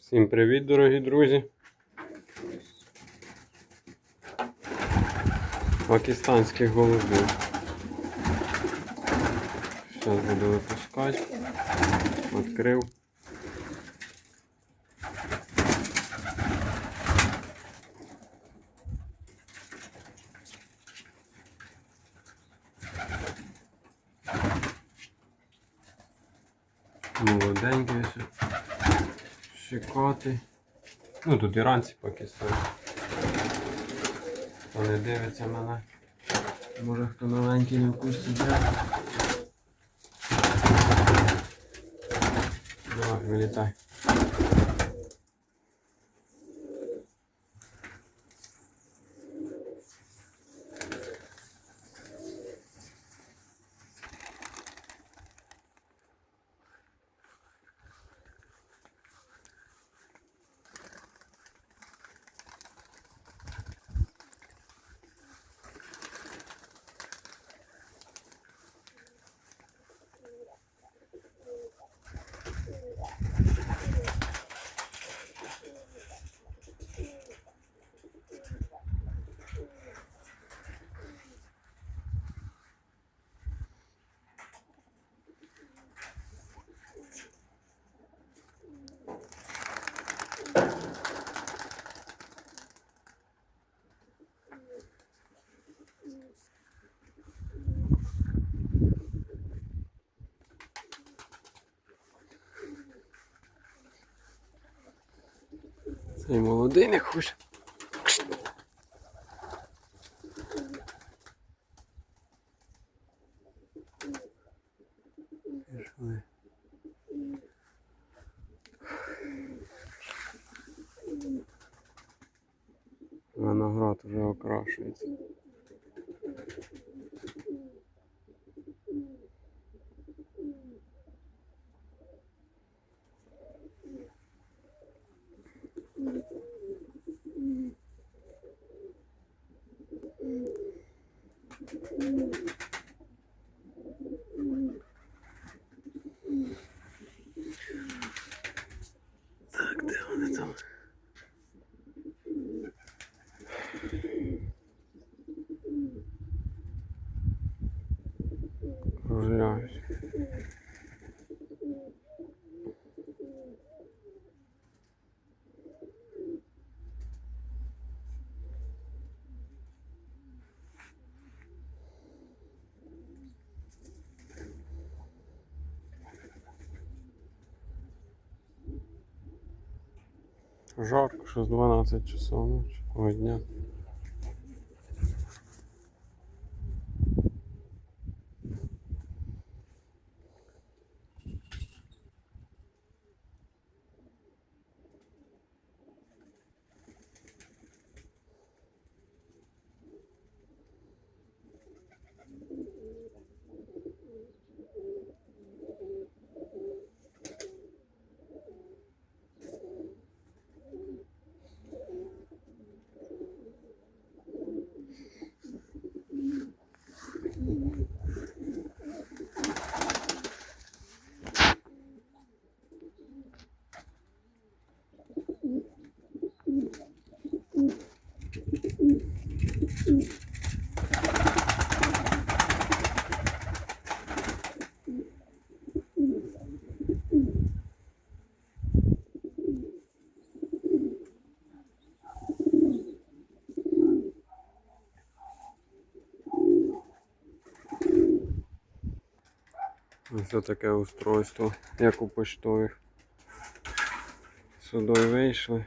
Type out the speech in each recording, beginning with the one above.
Всім привіт, дорогі друзі. Пакистанські голуби. Зараз буду випускати. Відкрив. Молоденький ось. Щекоти. Ну тут іранці Пакистан. Хто не дивиться мене. Може хто новенький не кусті взяти. Давай, вилітай. Цей молодий не хоче. Виноград вже окрашується. Так, де вони там? Кружляють. Жарко, що з 12 часов ночі. Дня. Ось таке устройство, як у поштових. Сюди вийшли.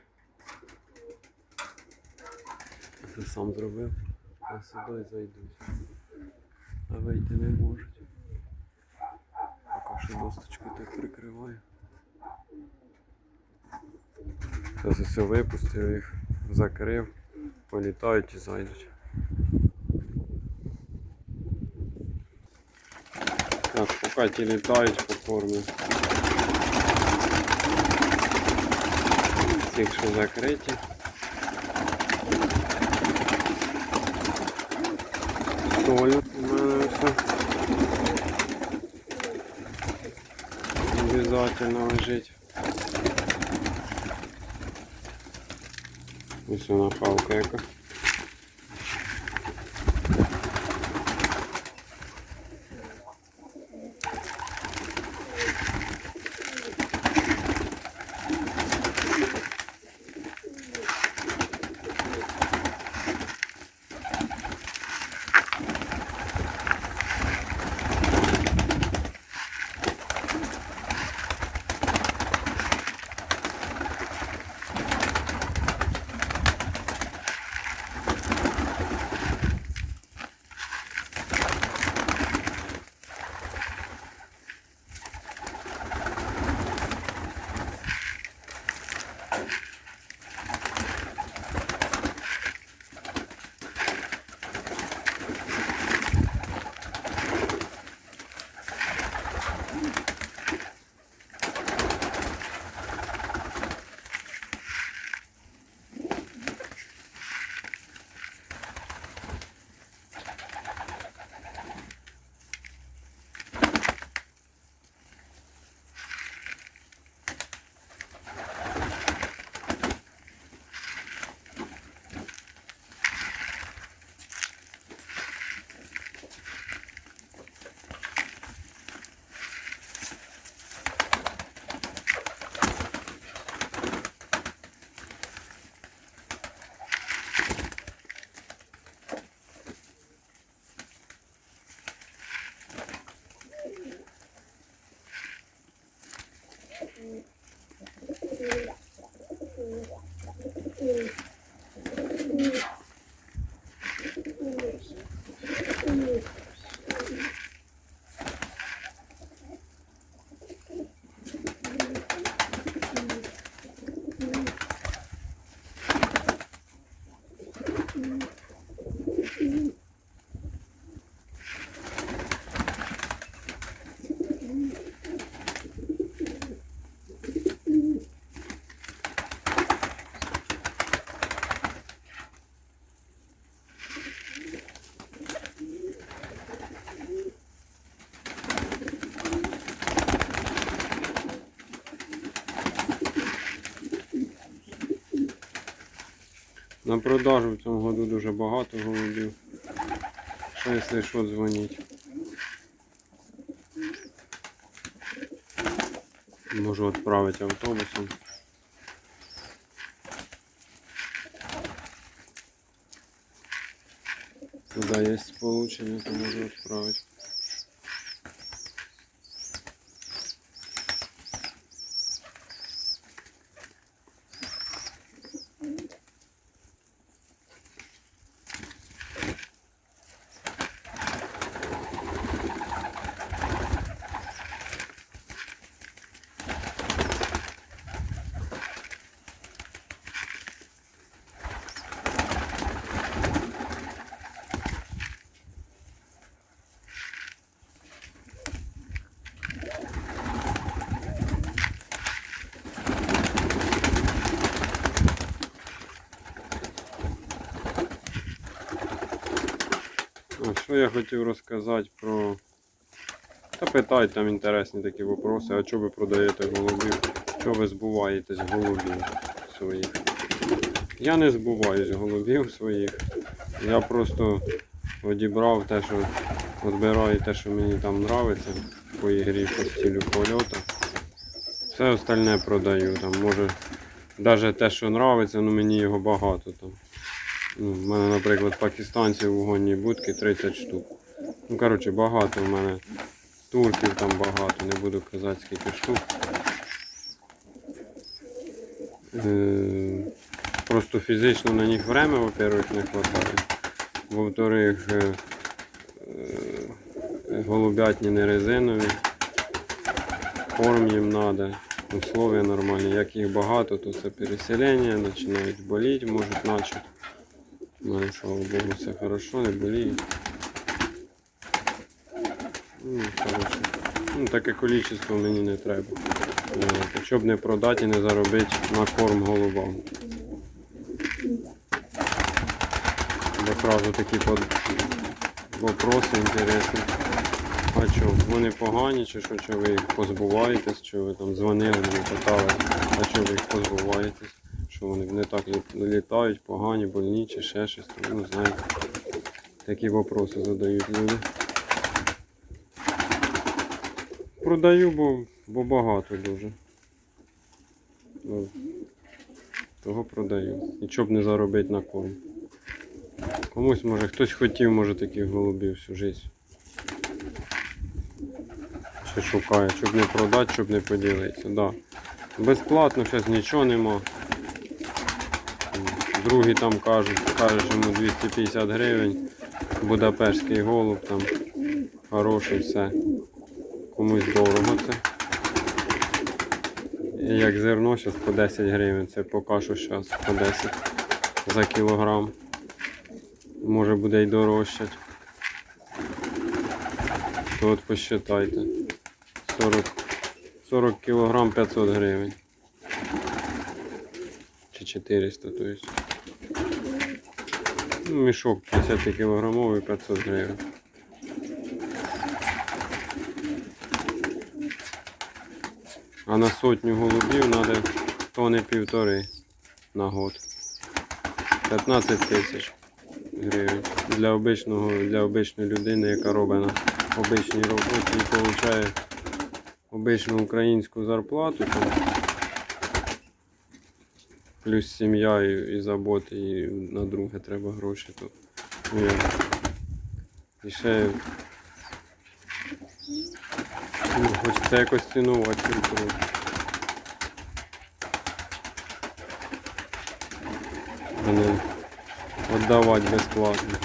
Це сам зробив, а сюди зайдуть. А вийти не можуть. Поки що досточку так прикриваю. Зараз все випустив їх, закрив, політають і зайдуть. Так, поки ті літають по формі. Ці, що закриті. Мене все. Обязательно лежить. Ось вона палка яка. На продажу в цьому году дуже багато голубів. Ще якщо що дзвоніть. Можу відправити автобусом. Туди є сполучення, то можу відправити. А що я хотів розказати про. Та питають там інтересні такі вопроси, а чого ви продаєте голубів? Чого ви збуваєтесь голубів своїх? Я не збуваюсь голубів своїх. Я просто одібрав те, що відбираю те, що мені там подобається по ігрі, по стилю польоту. Все остальне продаю. Там, може, навіть те, що подобається, ну мені його багато там. Ну, в мене, наприклад, пакистанці в угонній будки 30 штук. Ну, коротше, багато в мене турків там багато, не буду казати скільки штук. Е, Просто фізично на них время, во-первых, не вистачає. Во-вторых, е, е, голубятні не резинові. Корм їм треба, условия нормальні. Як їх багато, то це переселення, починають боліти, можуть почати. У слава Богу, все хорошо, не боліють. Ну, коротше. Ну, таке кількість мені не треба. Е, Щоб не продати і не заробити на корм голубам. Бо сразу такі под... вопроси інтересні. А що, вони погані, чи що, чи ви їх позбуваєтесь, чи ви там дзвонили, мені питали, а що ви їх позбуваєтесь? Що вони не так літають, погані, больні чи ще щось. Ну, знаєте, такі вопроси задають люди. Продаю, бо, бо багато дуже. Ну, Того продаю. І щоб не заробити на корм. Комусь може, хтось хотів, може таких голубів всю життя. Чи шукає, щоб не продати, щоб не поділитися. Да. Безплатно зараз нічого нема. Другі там кажуть, кажуть, що йому 250 гривень. Будапештський голуб там хороший все. Комусь дорого це. І як зерно зараз по 10 гривень, це поки що зараз по 10 за кілограм. Може буде й дорожчать. То от посчитайте. 40, 40 кілограм 500 гривень. Чи 400, то есть. Мішок 50 кілограмовий 500 гривень. А на сотню голубів треба тони півтори на год. 15 тисяч гривень. Для обичного, для обичної людини, яка робить на обичній роботі і отримує обичну українську зарплату. Плюс сім'я і, і заботи, і на друге треба гроші. То, ну, і ще ну, хочеться якось цінувати. А не віддавати безплатно.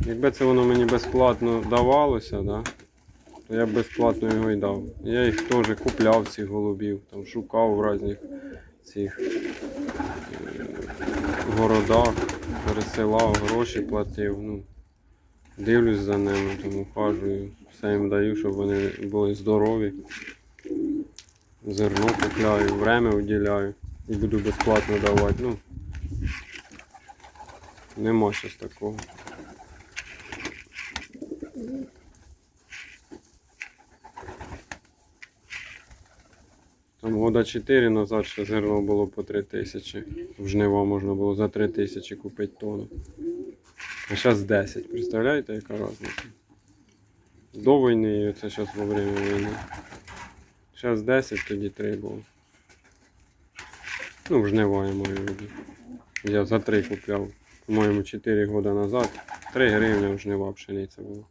Якби це воно мені безплатно давалося, да, то я безплатно його й дав. Я їх теж купляв цих голубів, там шукав в різних цих городах, пересилав, гроші платив. Ну, дивлюсь за ними, тому ухажую, все їм даю, щоб вони були здорові. Зерно купляю, время уділяю і буду безплатно давати. Ну, нема щось такого. Там года 4 назад ще зерно було по 3 тисячі. В жнива можна було за 3 тисячі купити тонну. А зараз 10. Представляєте, яка різниця? До війни і це зараз во время війни. Зараз 10, тоді 3 було. Ну, в жнива я маю. Я за 3 купляв, по-моєму, 4 роки назад. 3 гривні в жнива пшениця була.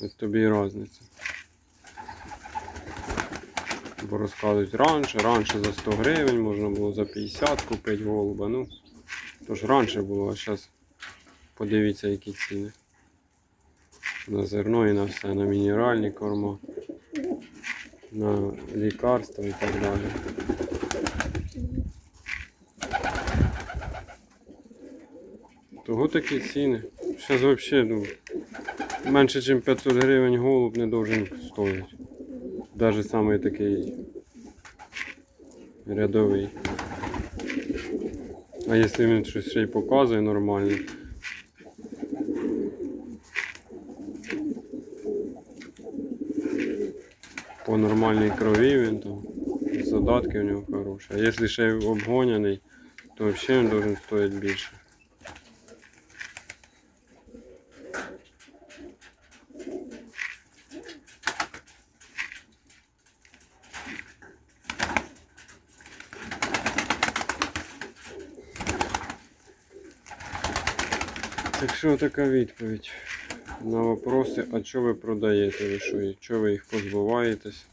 От тобі і різниця. Бо розказують раніше, раніше за 100 гривень можна було за 50 купити голуба. Ну, то ж раніше було, а зараз подивіться, які ціни. На зерно і на все, на мінеральні корма, на лікарства і так далі. Того такі ціни. Зараз взагалі, ну, менше, ніж 500 гривень голуб не должен стоїть. Навіть самий такий рядовий. А якщо він щось ще й показує нормально. По нормальній крові він там. Задатки у нього хороші. А якщо ще обгоняний, то взагалі він должен стоїти більше. Так що така відповідь на вопроси, а що ви продаєте, ви що, що ви їх позбуваєтесь?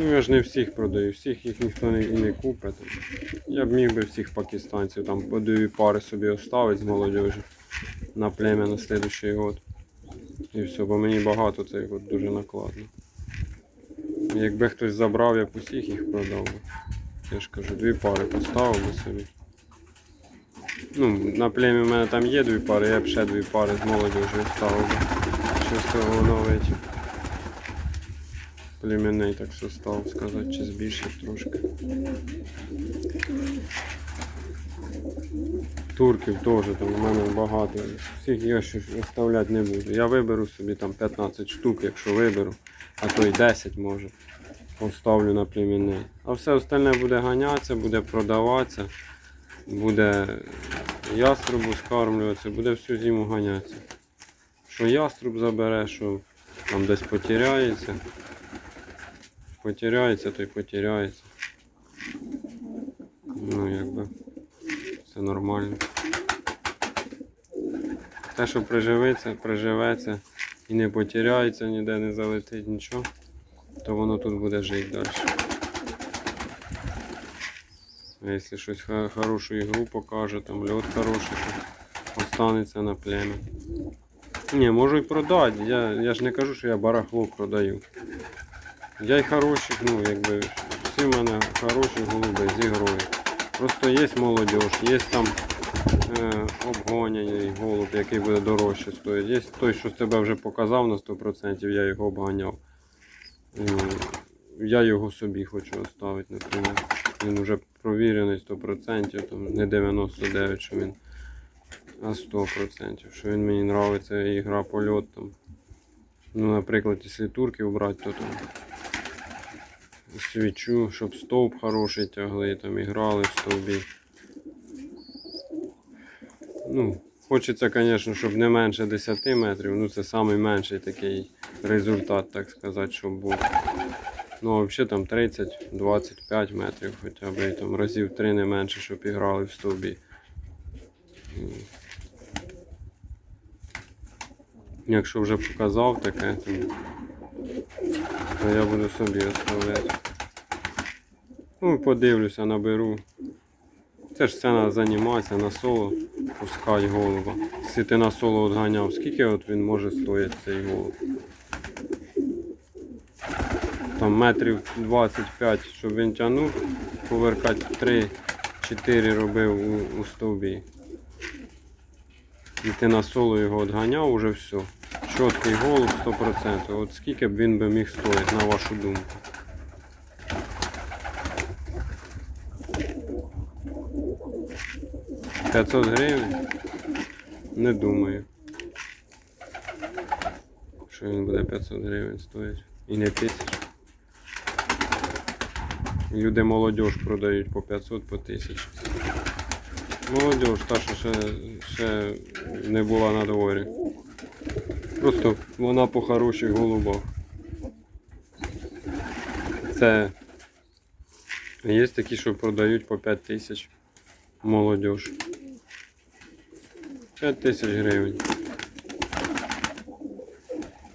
Ну, я ж не всіх продаю, всіх їх ніхто не, і не купить. Я б міг би всіх пакистанців там по дві пари собі оставити з молодежі на плем'я на слідуючий год. І все, бо мені багато цей год дуже накладно. Якби хтось забрав, я б усіх їх продав. би. Я ж кажу, дві пари поставив би собі. Ну, на плем'я в мене там є дві пари, я б ще дві пари з молодежі ставив. би. Що з того новить. Племінний так состав сказати, чи збільшив трошки. Турків теж там у мене багато. Всіх я ще оставляти не буду. Я виберу собі там 15 штук, якщо виберу, а то й 10 може. Поставлю на племінний. А все остальне буде ганятися, буде продаватися, буде яструбу скармлюватися, буде всю зиму ганятися. Що яструб забере, що там десь потеряється. Потеряється, то й потеряється. Ну, якби це нормально. Те, що приживеться, приживеться і не потеряється, ніде не залетить нічого, то воно тут буде жити далі. А якщо щось хорошу ігру покаже, там льот хороший, то останеться на плем'я. Ні, можу і продати. Я, я ж не кажу, що я барахло продаю. Я й хороших, ну якби всі в мене хороші голуби з ігрою. Просто є молодіж, є там е, обгоняний голуб, який буде дорожче стоїть. Є той, що тебе вже показав на 100%, я його обганяв. Е, я його собі хочу оставити, наприклад. Він вже провірений 100%, там не 99, що він, а 100%, що він мені подобається і гра польот там. Ну, наприклад, якщо турків брати, то там свічу, щоб стовп хороший тягли, там і грали в стовбі. Ну, хочеться, звісно, щоб не менше 10 метрів. Ну, це найменший такий результат, так сказати, щоб був. Ну, а взагалі там 30-25 метрів, хоча б і там разів 3 не менше, щоб і грали в стовбі. Якщо вже показав таке, то, я буду собі оставляти. Ну, подивлюся, наберу. Це ж все треба займатися на соло, пускати голуба. Якщо ти на соло отганяв, скільки от він може стоїти цей голуб? Там метрів 25, щоб він тягнув, поверкати 3-4 робив у, у стовбі. І ти на соло його отганяв, уже все. Чіткий голуб 100%. От скільки б він би міг стоїти, на вашу думку? П'ятсот гривень? Не думаю. Що він буде 500 гривень стоїть. І не тисяч. Люди молодіж продають по 500 по 1000. Молодіж, та що ще, ще не була на дворі. Просто вона по хороших голубах. Це є такі, що продають по 5 тисяч. Молодіж. 5 тисяч гривень.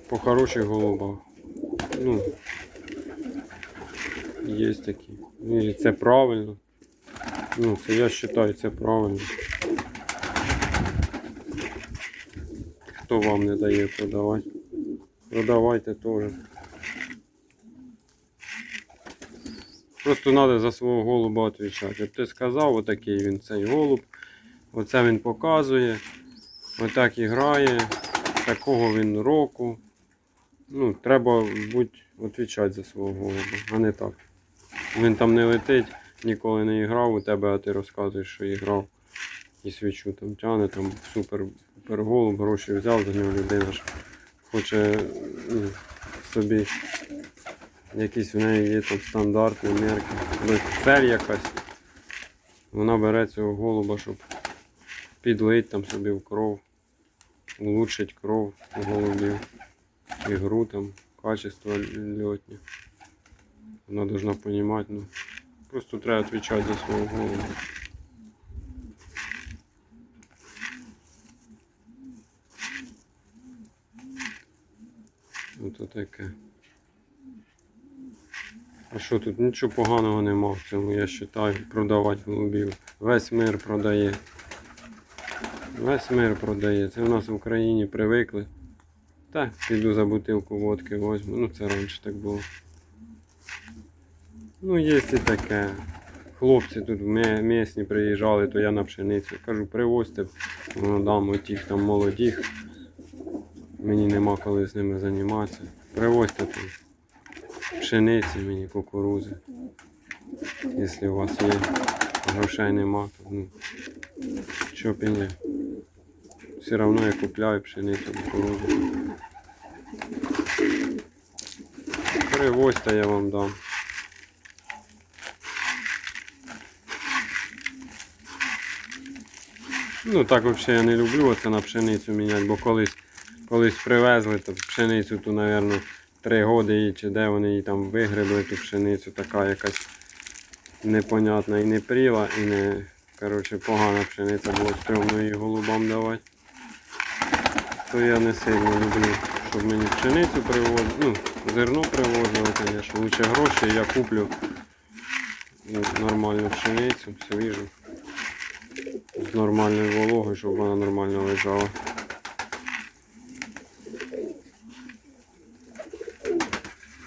По хороших голубах. Ну, є такі. І це правильно. Ну, це я вважаю, це правильно. Хто вам не дає продавати? Продавайте теж. Просто треба за свого голуба відповідати. От ти сказав, отакий він цей голуб. Оце він показує. Отак і грає. Такого він року. Ну, треба будь відповідати за свого голуба, а не так. Він там не летить, ніколи не грав у тебе, а ти розказуєш, що і грав. І свічу там тяне, там супер, супер голуб, гроші взяв за нього людина ж хоче ну, собі якісь в неї є там стандартні мерки. Ну, цель якась. Вона бере цього голуба, щоб підлить там собі в кров, улучшить кров у голубів, ігру там, качество льотні. Вона должна розуміти, ну, просто треба відповідати за свого голуба. Ото таке. А що тут нічого поганого нема в цьому, я вважаю, продавати голубів. Весь мир продає. Весь мир продає. Це в нас в Україні привикли. Та, піду за бутилку водки возьму. Ну це раніше так було. Ну, є і таке. Хлопці тут мє- місні приїжджали, то я на пшеницю. Кажу, привозьте, ну, дам отіх там молодіх. Мені нема коли з ними займатися. Привозьте там пшениці мені, кукурузи. Якщо у вас є грошей нема, то ну, що б. Все одно я купляю пшеницю кукурудзу. Привозьте, я вам дам. Ну так взагалі я не люблю оце на пшеницю міняти, бо колись, колись привезли, то пшеницю ту, мабуть, три роки її, чи де вони її там вигребли ту пшеницю, така якась непонятна і не пріла, і не коротше, погана пшениця було стрьомно її голубам давати. То я не сильно люблю, щоб мені пшеницю привозили, ну, зерно привозили, звісно. Лучше гроші я куплю ну, нормальну пшеницю, свіжу нормальною вологою, щоб вона нормально лежала.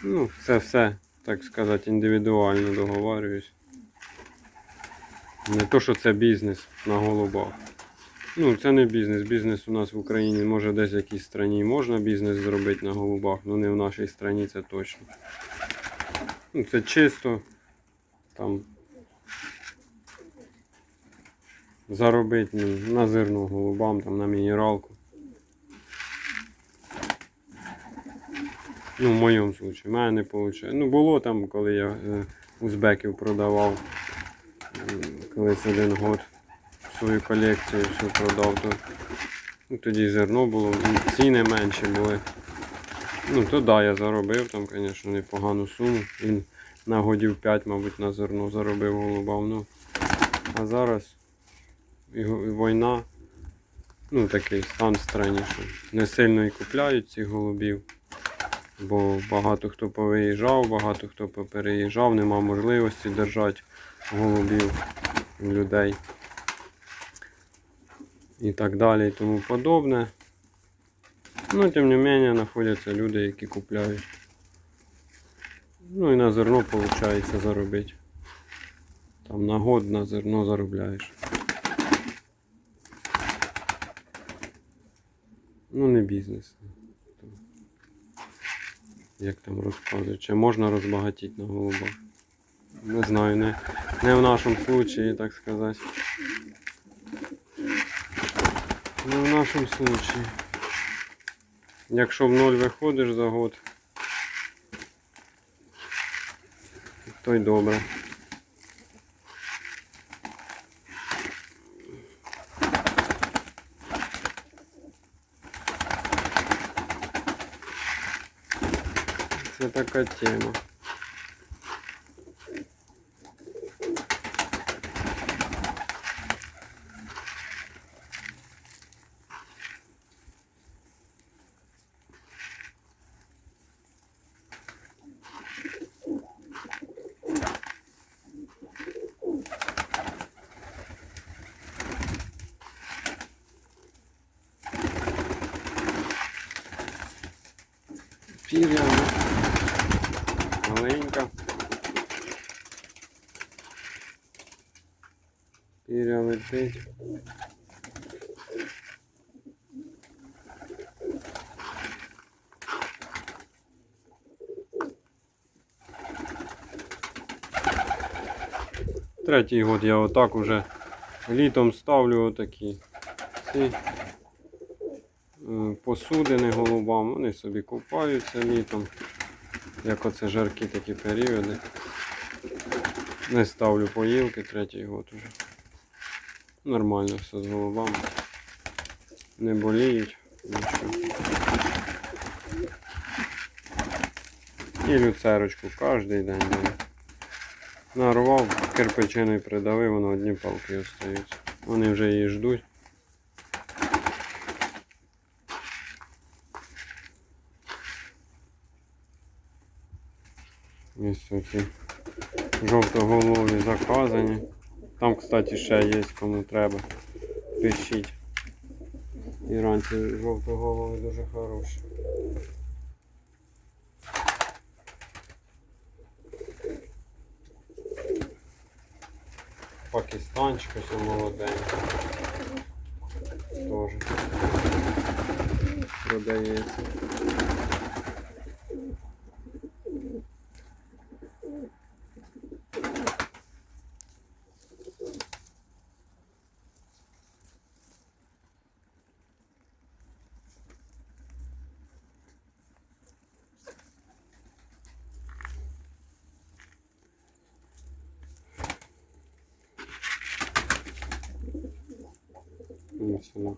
Ну, це все, так сказати, індивідуально договарююсь. Не то, що це бізнес на голубах. Ну, це не бізнес. Бізнес у нас в Україні, може десь в якійсь країні можна бізнес зробити на голубах, але не в нашій країні це точно. Ну, це чисто там заробити ну, на зерно голубам, там, на мінералку. Ну, в моєму випадку, в мене не виходить. Ну, було там, коли я е, узбеків продавав, колись один год свою колекцію все продав, то ну, тоді зерно було, ціни менші були. Ну, то да, я заробив там, звісно, непогану суму. Він на годів 5, мабуть, на зерно заробив голубам. Ну, а зараз і, війна, ну такий стан странний, що не сильно і купляють цих голубів. Бо багато хто повиїжджав, багато хто попереїжджав, нема можливості держати голубів людей. І так далі і тому подобне. Ну, тим не менше, знаходяться люди, які купляють. Ну і на зерно виходить заробити. Там на год на зерно заробляєш. Ну, не бізнес. Як там розказують, чи можна розбагатіти на голубах? Не знаю, не, не в нашому случаї, так сказати. Не в нашому случаї. Якщо в ноль виходиш за год, то й добре. Це така тема. Пір'я маленька. Пір'я летить. Третій год я отак уже літом ставлю отакі ці е, посудини голубам. Вони собі купаються літом. Як оце жаркі такі періоди. Не ставлю поїлки третій год уже. Нормально все з голубами. Не боліють. І люцерочку кожен день. Нарвав, кирпичиною придавив, воно одні палки остаються. Вони вже її ждуть. Ось оці жовтоголові заказані. Там, кстати, ще є, кому треба. Пишіть. Іранці жовтоголові дуже хороші. Пакистанчик ось молоденький. Тоже продається.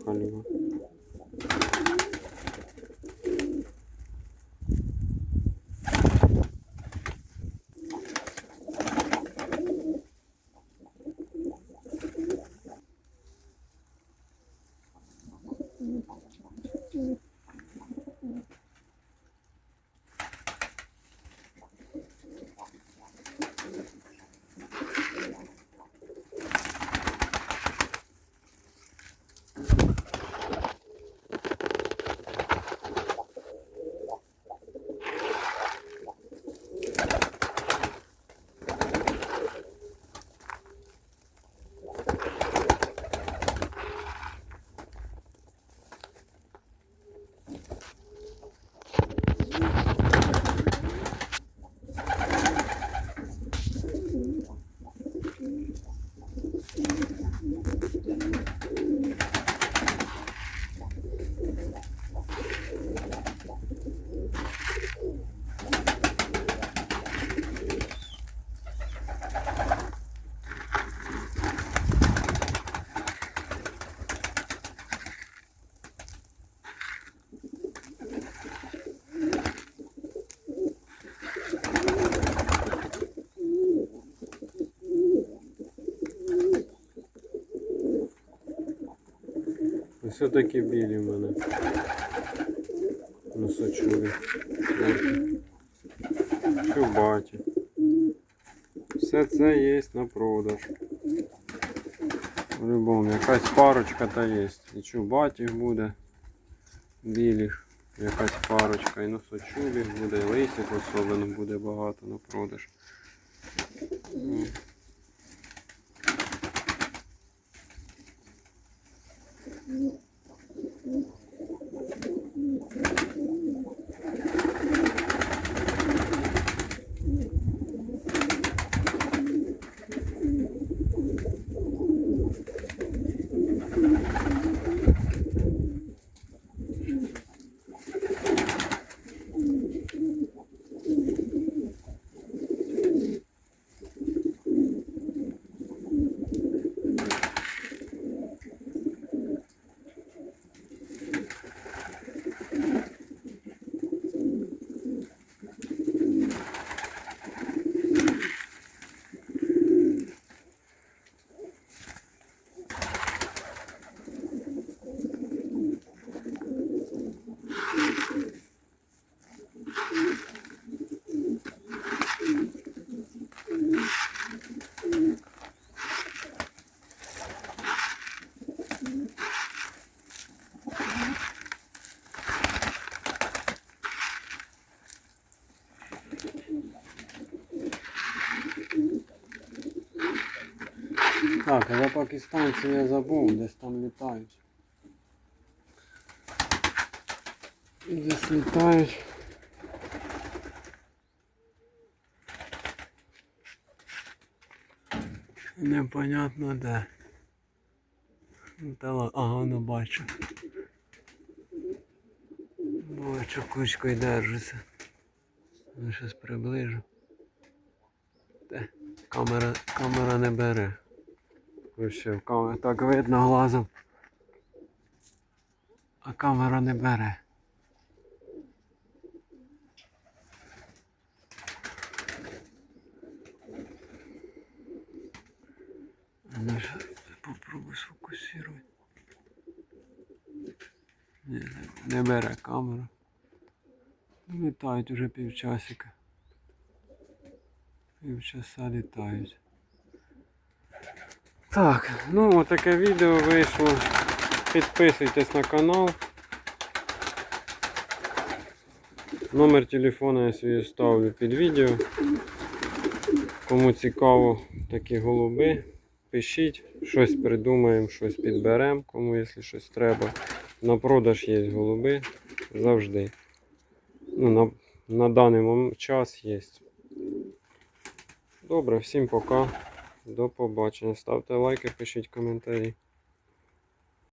kalung. Ось такі білі в мене. Носочові. Чубаті. Все це є на продаж. По-любому, якась парочка та є. І чубатів буде. Білих. Якась парочка. І носочубів буде, і лисих особливо буде багато на продаж. Ну. Так, але пакистанці я забув, десь там літають. Десь літають. Непонятно де. Ага, ну бачу. Бачу, кучкою держиться. Ну, щось приближу. Камера, камера не бере. Вообще, в камері так видно глазом. А камера не бере. Ну, щас попробую сфокусувати. Не, не бере камера. Літають уже півчасика. Півчаса літають. Так, ну таке відео вийшло. Підписуйтесь на канал. Номер телефона я свій ставлю під відео. Кому цікаво такі голуби, пишіть, щось придумаємо, щось підберемо, кому якщо щось треба. На продаж є голуби завжди. Ну, на, на даний час є. Добре, всім пока. До побачення. Ставте лайки, пишіть коментарі.